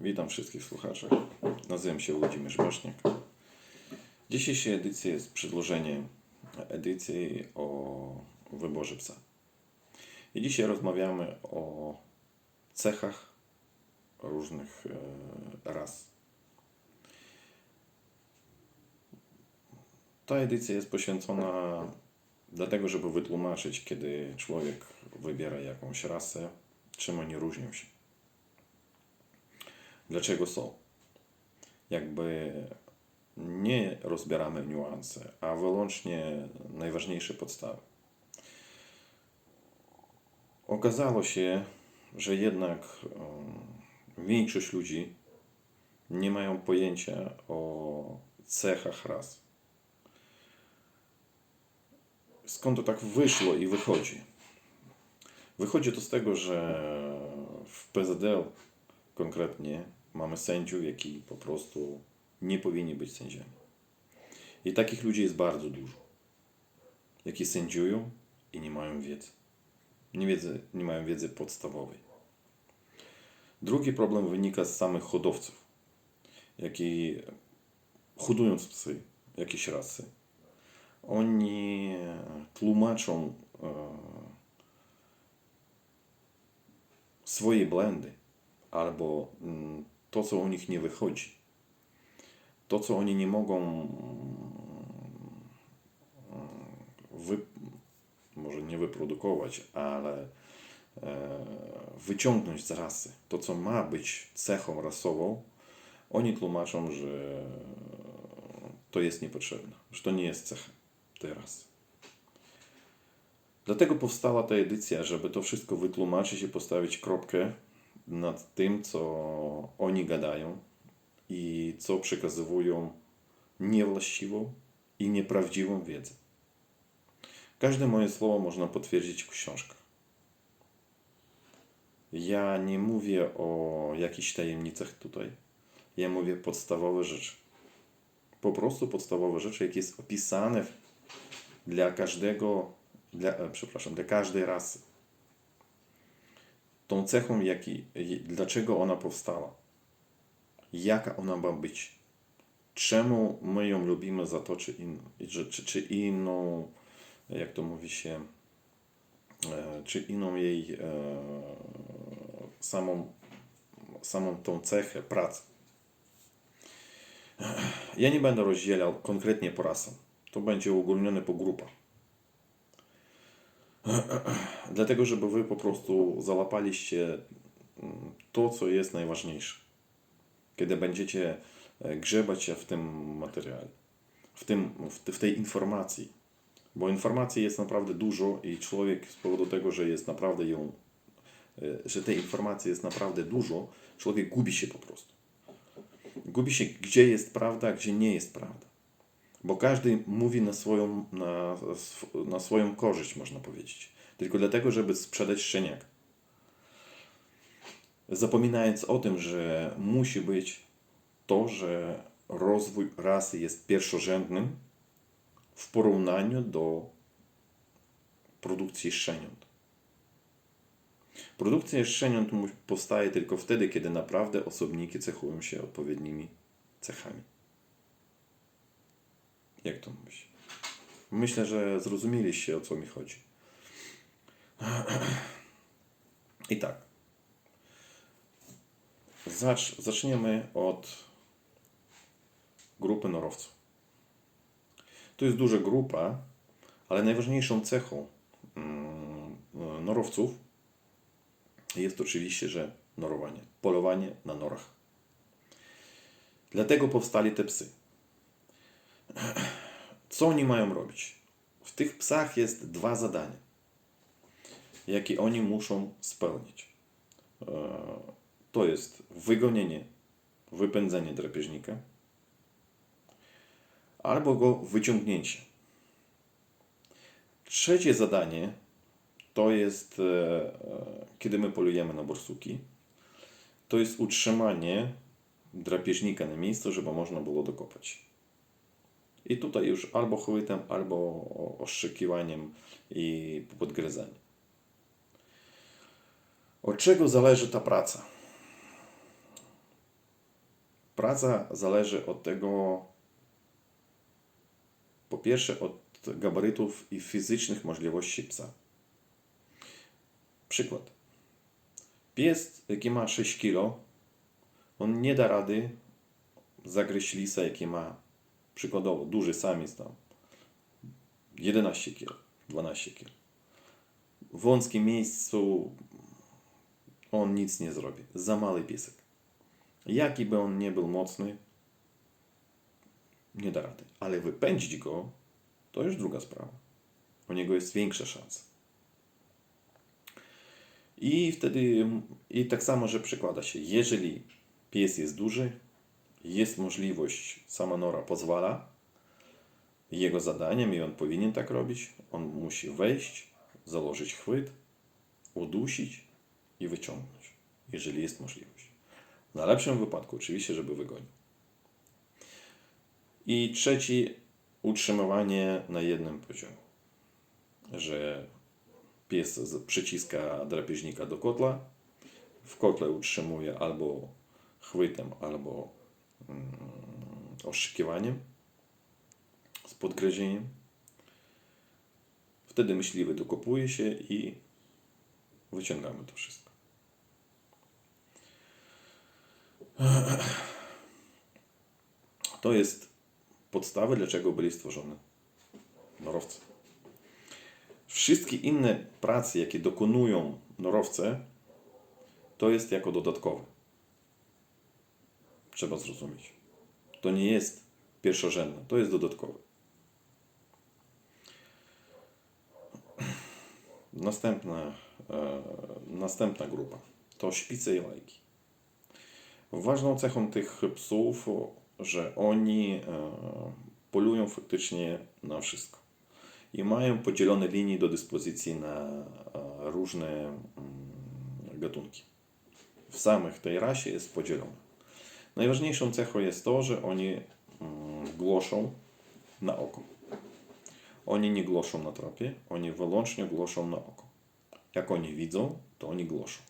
Witam wszystkich słuchaczy. Nazywam się Włodzimierz Boszniak. Dzisiejsza edycja jest przedłożeniem edycji o wyborze psa. I dzisiaj rozmawiamy o cechach różnych e, ras. Ta edycja jest poświęcona dlatego, żeby wytłumaczyć, kiedy człowiek wybiera jakąś rasę, czym oni różnią się. Dlaczego są? Jakby nie rozbieramy niuanse, a wyłącznie najważniejsze podstawy. Okazało się, że jednak um, większość ludzi nie mają pojęcia o cechach ras. Skąd to tak wyszło i wychodzi? Wychodzi to z tego, że w PZL konkretnie Mamy sędziów, jaki po prostu nie powinni być sędziami. I takich ludzi jest bardzo dużo, jakie sędziują i nie mają wiedzy. Nie, wiedzy, nie mają wiedzy podstawowej. Drugi problem wynika z samych hodowców, jaki hodując psy, jakieś rasy, oni tłumaczą e, swoje błędy albo mm, to, co u nich nie wychodzi, to, co oni nie mogą mm, wy, może nie wyprodukować, ale e, wyciągnąć z rasy, to, co ma być cechą rasową, oni tłumaczą, że to jest niepotrzebne, że to nie jest cecha tej rasy. Dlatego powstała ta edycja, żeby to wszystko wytłumaczyć i postawić kropkę nad tym, co oni gadają i co przekazywują niewłaściwą i nieprawdziwą wiedzę. Każde moje słowo można potwierdzić w książkach. Ja nie mówię o jakichś tajemnicach tutaj. Ja mówię podstawowe rzeczy. Po prostu podstawowe rzeczy, jakie jest opisane dla każdego, dla, przepraszam, dla każdej rasy tą cechą, jaki, dlaczego ona powstała, jaka ona ma być, czemu my ją lubimy za to, czy, in, czy, czy, inną, jak to mówi się, e, czy inną jej e, samą, samą tą cechę, pracę. Ja nie będę rozdzielał konkretnie po rasach. To będzie uogólnione po grupach. Dlatego, żeby wy po prostu załapaliście mm, to, co jest najważniejsze. Kiedy będziecie e, grzebać się w tym materiale, w, tym, w, te- w tej informacji. Bo informacji jest naprawdę dużo i człowiek z powodu tego, że jest naprawdę ją, e, że tej informacji jest naprawdę dużo, człowiek gubi się po prostu. Gubi się, gdzie jest prawda, a gdzie nie jest prawda. Bo każdy mówi na swoją, na, na swoją korzyść, można powiedzieć. Tylko dlatego, żeby sprzedać szczeniak. Zapominając o tym, że musi być to, że rozwój rasy jest pierwszorzędnym w porównaniu do produkcji szczeniąt. Produkcja szczeniąt powstaje tylko wtedy, kiedy naprawdę osobniki cechują się odpowiednimi cechami. Jak to mówić? Myślę, że zrozumieliście o co mi chodzi. I tak. Zacz, zaczniemy od grupy norowców. To jest duża grupa, ale najważniejszą cechą mm, norowców jest oczywiście, że norowanie, polowanie na norach. Dlatego powstali te psy. Co oni mają robić? W tych psach jest dwa zadania, jakie oni muszą spełnić. E, To jest wygonienie, wypędzenie drapieżnika albo go wyciągnięcie. Trzecie zadanie to jest, e, e, kiedy my polujemy na borsuki, to jest utrzymanie drapieżnika na miejscu, żeby można było dokopać. I tutaj już albo chwytem, albo o- ostrzykiwaniem i podgryzaniem. Od czego zależy ta praca? praca zależy od tego, po pierwsze, od gabarytów i fizycznych możliwości psa. Przykład. Pies, jaki ma 6 kg, on nie da rady zagryźć lisa, jaki ma przykładowo duży samiec tam 11 kg, 12 kg. W wąskim miejscu on nic nie zrobi. Za mały piesek. Jaki by on nie był mocny, nie da rady. Ale wypędzić go, to już druga sprawa. U niego jest większa szansa. I wtedy, i tak samo, że przekłada się, jeżeli pies jest duży, jest możliwość, sama nora pozwala, jego zadaniem i on powinien tak robić, on musi wejść, założyć chwyt, udusić i wyciągnąć, jeżeli jest możliwość. W najlepszym wypadku oczywiście, żeby wygonił. I trzeci, utrzymywanie na jednym poziomie. Że pies przyciska drapieżnika do kotla, w kotle utrzymuje albo chwytem, albo mm, oszykiwaniem z podgryzieniem. Wtedy myśliwy dokopuje się i wyciągamy to wszystko. To jest podstawy, dlaczego byli stworzone norowce. Wszystkie inne prace, jakie dokonują norowce, to jest jako dodatkowe. Trzeba zrozumieć. To nie jest pierwszorzędne, to jest dodatkowe. Następna, e, następna grupa to szpice i lajki. Ważną cechą tych psów, że oni e, polują faktycznie na wszystko i mają podzielone linie do dyspozycji na e, różne mm, gatunki. W samych tej rasie jest podzielone. Najważniejszą cechą jest to, że oni mm, głoszą na oko. Oni nie głoszą na tropie, oni wyłącznie głoszą na oko. Jak oni widzą, to oni głoszą.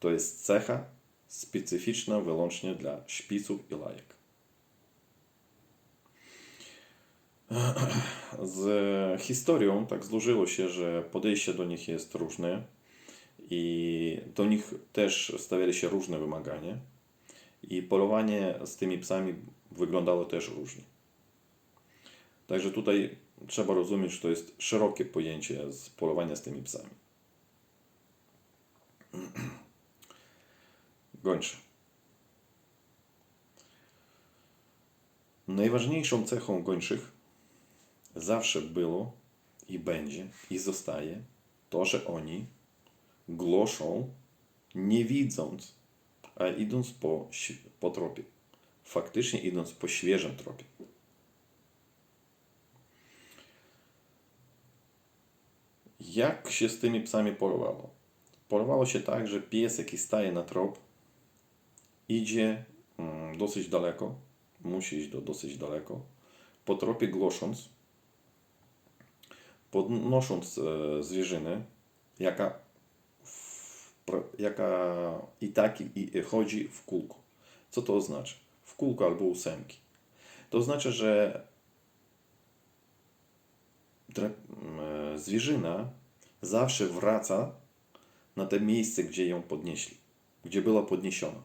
To jest cecha specyficzna wyłącznie dla szpiców i lajek. Z historią tak złożyło się, że podejście do nich jest różne i do nich też stawiali się różne wymagania i polowanie z tymi psami wyglądało też różnie. Także tutaj trzeba rozumieć, że to jest szerokie pojęcie z polowania z tymi psami. Gończe. Najważniejszą cechą gończych zawsze było i będzie i zostaje to, że oni głoszą nie widząc, a idąc po, po tropie. Faktycznie idąc po świeżym tropie. Jak się z tymi psami polowało? Polowało się tak, że pies, jaki staje na trop, idzie mm, dosyć daleko, musi iść do dosyć daleko, po tropie głosząc, podnosząc e, zwierzynę, jaka, i tak i, i chodzi w kółku. Co to oznacza? W kółku albo ósemki. To znaczy, że e, zwierzyna zawsze wraca na to miejsce, gdzie ją podnieśli, gdzie była podniesiona.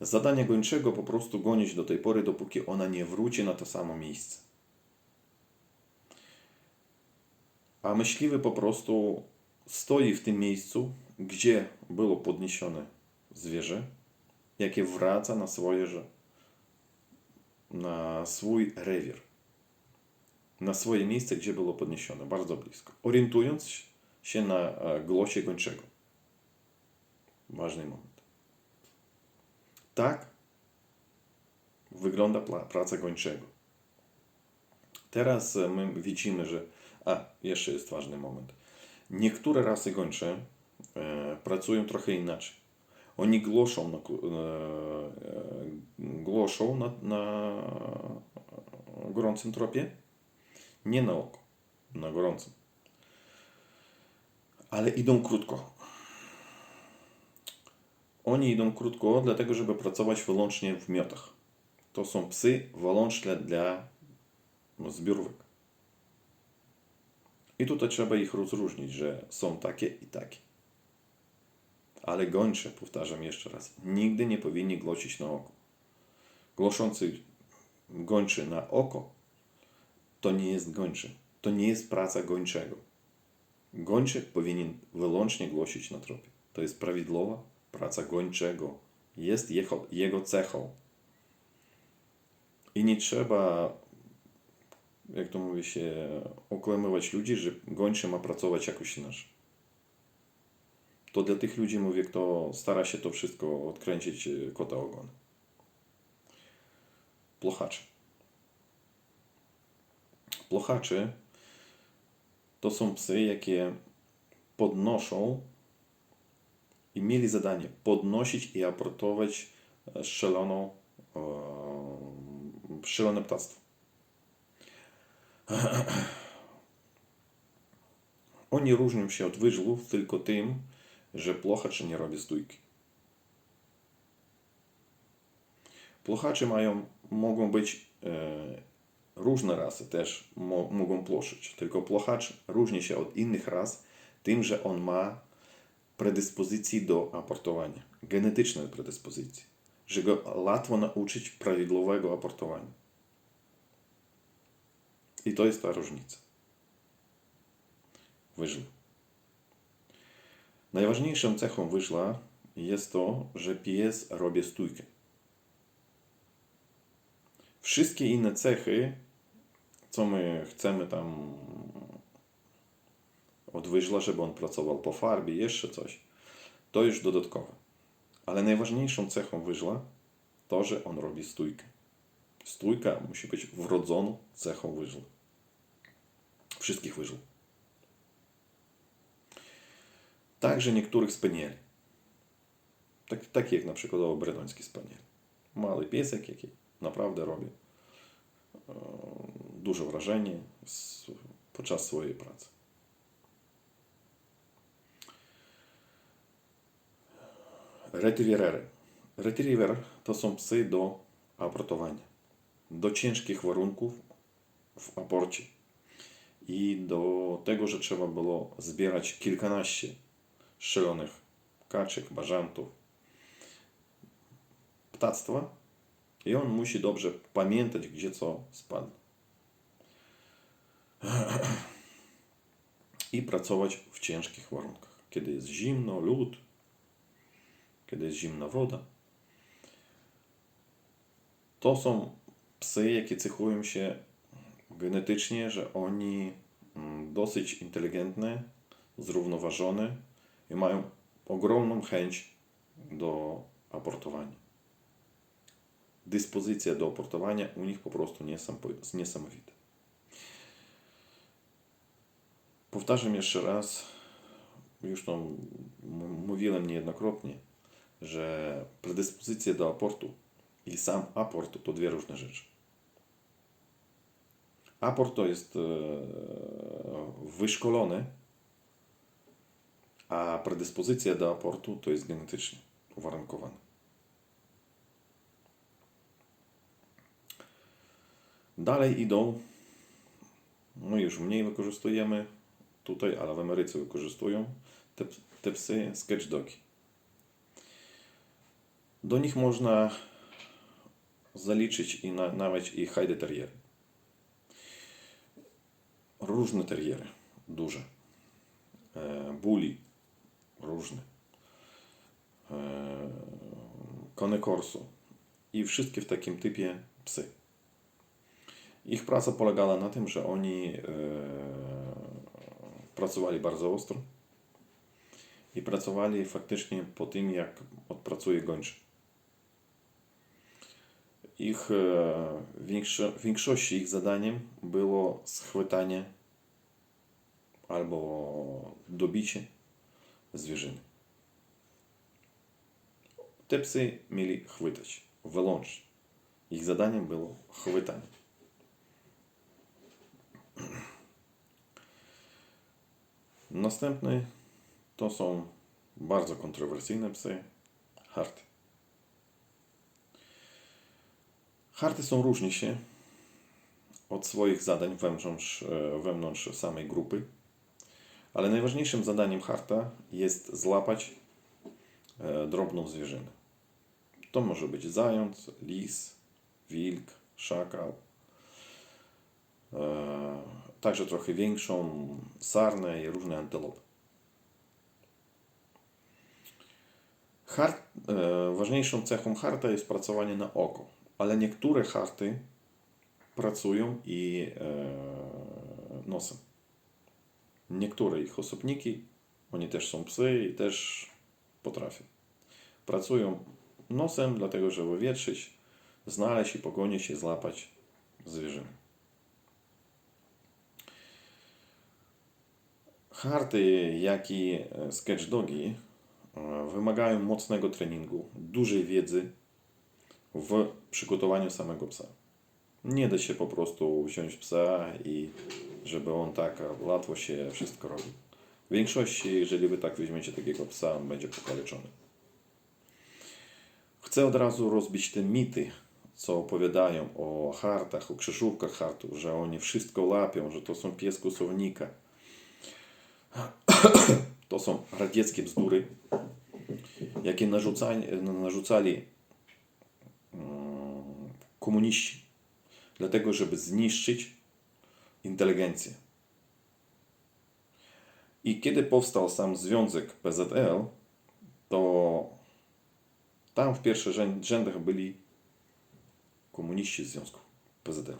Zadanie gończego po prostu gonić do tej pory, dopóki ona nie wróci na to samo miejsce. A myśliwy po prostu stoi w tym miejscu, gdzie było podniesione zwierzę, jakie wraca na swoje, na swój rewir, na swoje miejsce, gdzie było podniesione, bardzo blisko, orientując się na e, głosie gończego. Ważny moment. Tak wygląda praca gończego. Teraz e, my widzimy, że. A, jeszcze jest ważny moment. Niektóre rasy gończe e, pracują trochę inaczej. Oni głoszą na, e, e, głoszą na, na gorącym tropie, nie na oko, na gorącym. Ale idą krótko. Oni idą krótko, dlatego żeby pracować wyłącznie w miotach. To są psy wyłącznie dla zbiorówek. I tutaj trzeba ich rozróżnić, że są takie i takie. Ale gończe, powtarzam jeszcze raz, nigdy nie powinni głosić na oko. Głoszący gończy na oko to nie jest gończy. To nie jest praca gończego. Gończy powinien wyłącznie głosić na tropie. To jest prawidłowa praca gończego. Jest jego, jego cechą. I nie trzeba, jak to mówi się, okłamywać ludzi, że gończy ma pracować jakoś inaczej. To dla tych ludzi mówię, kto stara się to wszystko odkręcić e, kota ogon. Plochacze. Plochacze to są psy, jakie podnoszą i mieli zadanie podnosić i aportować e, strzeloną, e, strzelone ptactwo. Oni różnią się od wyżłów tylko tym, że plochacz nie robi stójki. Plochacze mają, mogą być e, różne rasy też mo, mogą ploszyć. Tylko plochacz różni się od innych ras tym, że on ma predyspozycji do aportowania, genetyczne predyspozycje, że go łatwo nauczyć prawidłowego aportowania. I to jest ta różnica. Wyżły. Najważniejszą cechą wyżla jest to, że pies robi stójkę. Wszystkie inne cechy, co my chcemy tam od wyżla, żeby on pracował po farbie, jeszcze coś, to już dodatkowe. Ale najważniejszą cechą wyżla to, że on robi stójkę. Stójka musi być wrodzoną cechą wyżla. Wszystkich wyżł. Także niektórych spanieli. Tak, taki jak na przykład bretoński spaniel. Mały piesek, jaki naprawdę robi e, duże wrażenie podczas swojej pracy. Retriewery. Retriever to są psy do aportowania, do ciężkich warunków w aporcie i do tego, że trzeba było zbierać kilkanaście strzelonych kaczek, bażantów, ptactwa i on musi dobrze pamiętać, gdzie co spadło. I pracować w ciężkich warunkach. Kiedy jest zimno, lód, kiedy jest zimna woda. To są psy, jakie cechują się genetycznie, że oni mm, dosyć inteligentne, zrównoważone i mają ogromną chęć do aportowania. Dyspozycja do aportowania u nich po prostu niesamowita. Powtarzam jeszcze raz, już to mówiłem niejednokrotnie, że predyspozycja do aportu i sam aport to dwie różne rzeczy. Aport to jest e, wyszkolony, a predyspozycja do aportu to jest genetycznie uwarunkowana. Dalej idą, no już mniej wykorzystujemy tutaj, ale w Ameryce wykorzystują te, te psy sketchdogi. Do nich można zaliczyć i na, nawet i Haide Terriery. Różne teriery, duże. E, różne. E, Kone Corso i wszystkie w takim typie psy. Ich praca polegała na tym, że oni e, pracowali bardzo ostro i pracowali faktycznie po tym, jak odpracuje gończy. Ich e, większo, w większości ich zadaniem było schwytanie albo dobicie zwierzyny. Te psy mieli chwytać, wyłącznie. Ich zadaniem było chwytanie. Następny to są bardzo kontrowersyjne psy. harty. Harty są różni się od swoich zadań wewnątrz, e, wewnątrz samej grupy, ale najważniejszym zadaniem harta jest złapać e, drobną zwierzynę. To może być zając, lis, wilk, szakał, e, także trochę większą sarnę i różne antylopy. Hart, ważniejszą cechą harta jest pracowanie na oko, ale niektóre harty pracują i e, nosem. Niektóre ich osobniki, oni też są psy i też potrafią. Pracują nosem, dlatego żeby wietrzyć, znaleźć i pogonić i złapać zwierzynę. Harty, jak i e, sketchdogi e, wymagają mocnego treningu, dużej wiedzy w przygotowaniu samego psa. Nie da się po prostu wziąć psa i żeby on tak łatwo się wszystko robił. W większości, jeżeli wy tak weźmiecie takiego psa, on będzie pokaleczony. Chcę od razu rozbić te mity, co opowiadają o hartach, o krzyżówkach hartów, że oni wszystko łapią, że to są pies kłusownika. To są radzieckie bzdury, jakie narzucali, komuniści, dlatego żeby zniszczyć inteligencję. I kiedy powstał sam Związek PZL, to tam w pierwszych rzęd- rzędach byli komuniści Związku PZL.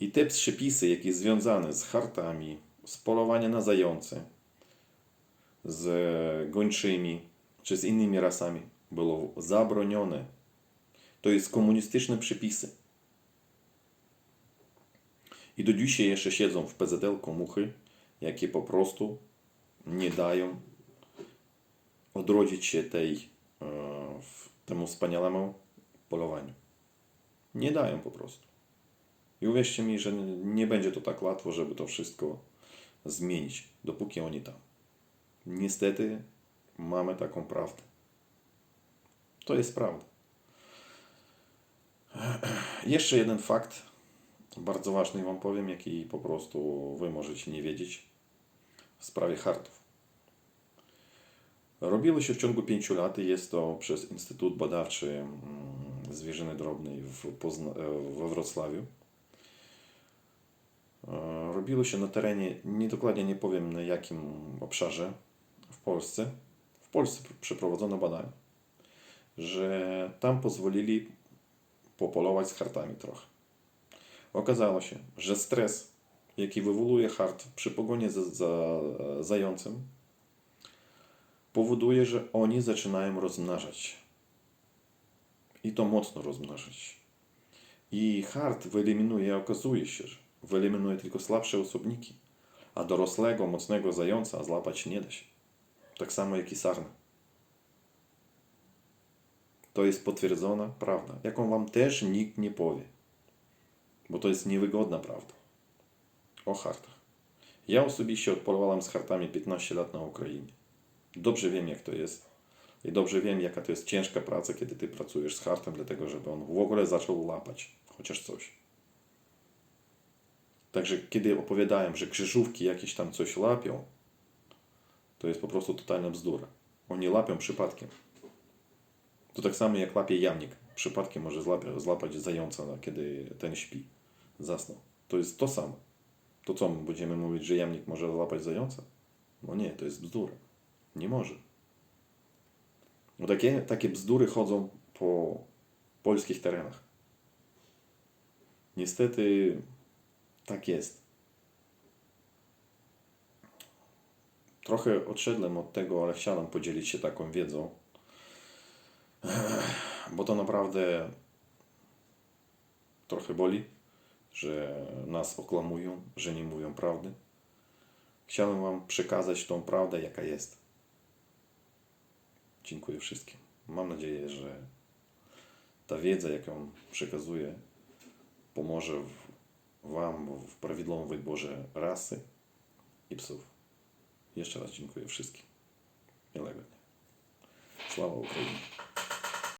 I te przepisy, jakie związane z hartami, z polowaniem na zające, z gończymi czy z innymi rasami, było zabronione. To jest komunistyczne przepisy. I do dzisiaj jeszcze siedzą w PZL komuchy, jakie po prostu nie dają odrodzić się tej, e, temu wspaniałemu polowaniu. Nie dają po prostu. I uwierzcie mi, że nie będzie to tak łatwo, żeby to wszystko zmienić, dopóki oni tam. Niestety mamy taką prawdę. To jest prawda. Jeszcze jeden fakt, bardzo ważny Wam powiem, jaki po prostu Wy możecie nie wiedzieć w sprawie hartów. Robiło się w ciągu pięciu lat i jest to przez Instytut Badawczy mm, Zwierzyny Drobnej w Pozna- we Wrocławiu. E, Robiło się na terenie, nie dokładnie nie powiem na jakim obszarze w Polsce. W Polsce pr- przeprowadzono badania, że tam pozwolili popolować z hartami trochę. Okazało się, że stres, jaki wywołuje hart przy pogoni za, za zającem, powoduje, że oni zaczynają rozmnażać. I to mocno rozmnażać. I hart wyeliminuje, okazuje się, że wyeliminuje tylko słabsze osobniki, a dorosłego, mocnego zająca złapać nie da się. Tak samo jak i sarna. To jest potwierdzona prawda, jaką wam też nikt nie powie. Bo to jest niewygodna prawda. O hartach. Ja osobiście odpolowałem z hartami 15 lat na Ukrainie. Dobrze wiem, jak to jest. I dobrze wiem, jaka to jest ciężka praca, kiedy ty pracujesz z hartem, dlatego żeby on w ogóle zaczął łapać chociaż coś. Także kiedy opowiadałem, że krzyżówki jakieś tam coś łapią, to jest po prostu totalna bzdura. Oni łapią przypadkiem. To tak samo jak łapie jamnik. Przypadkiem może złapie, złapać zająca, no, kiedy ten śpi, zasnął. To jest to samo. To co, my będziemy mówić, że jamnik może złapać zająca? No nie, to jest bzdura. Nie może. No takie, takie bzdury chodzą po polskich terenach. Niestety tak jest. Trochę odszedłem od tego, ale chciałem podzielić się taką wiedzą, bo to naprawdę trochę boli, że nas oklamują, że nie mówią prawdy. Chciałem Wam przekazać tą prawdę, jaka jest. Dziękuję wszystkim. Mam nadzieję, że ta wiedza, jaką przekazuję, pomoże Wam w prawidłowym wyborze rasy i psów. Jeszcze raz dziękuję wszystkim. Miłego dnia. Sława Ukrainie.